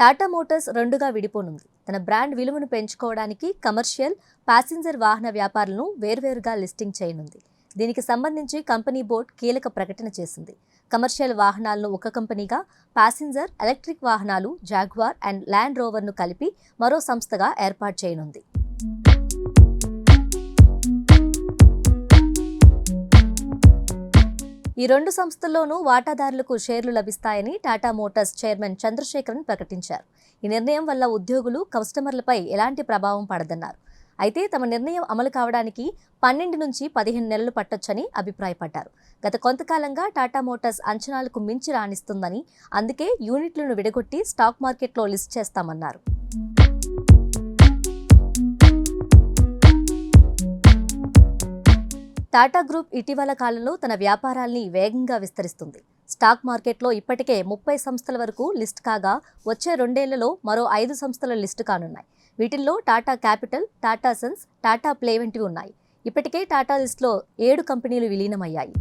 Tata Motors రెండుగా విడిపోనుంది. తన brand విలువను పెంచుకోవడానికి కమర్షియల్ ప్యాసింజర్ వాహన వ్యాపారులను వేర్వేరుగా లిస్టింగ్ చేయనుంది. దీనికి సంబంధించి కంపెనీ బోర్డు కీలక ప్రకటన చేసింది. కమర్షియల్ వాహనాలను ఒక కంపెనీగా ప్యాసింజర్ ఎలక్ట్రిక్ వాహనాలు జాగ్వార్ అండ్ ల్యాండ్ రోవర్ను కలిపి మరో సంస్థగా ఏర్పాటు చేయనుంది. ఈ రెండు సంస్థల్లోనూ వాటాదారులకు షేర్లు లభిస్తాయని టాటా మోటార్స్ చైర్మన్ చంద్రశేఖరన్ ప్రకటించారు. ఈ నిర్ణయం వల్ల ఉద్యోగులు కస్టమర్లపై ఎలాంటి ప్రభావం పడదన్నారు. అయితే తమ నిర్ణయం అమలు కావడానికి పన్నెండు నుంచి పదిహేను నెలలు పట్టొచ్చని అభిప్రాయపడ్డారు. గత కొంతకాలంగా టాటా మోటార్స్ అంచనాలకు మించి రాణిస్తుందని అందుకే యూనిట్లను విడగొట్టి స్టాక్ మార్కెట్లో లిస్ట్ చేస్తామన్నారు. టాటా గ్రూప్ ఇటీవల కాలంలో తన వ్యాపారాల్ని వేగంగా విస్తరిస్తుంది. స్టాక్ మార్కెట్లో ఇప్పటికే ముప్పై సంస్థల వరకు లిస్ట్ కాగా వచ్చే రెండేళ్ళలో మరో ఐదు సంస్థల లిస్టు కానున్నాయి. వీటిల్లో Tata Capital Tata Sons Tata Play వంటివి ఉన్నాయి. ఇప్పటికే టాటా లిస్ట్లో ఏడు కంపెనీలు విలీనమయ్యాయి.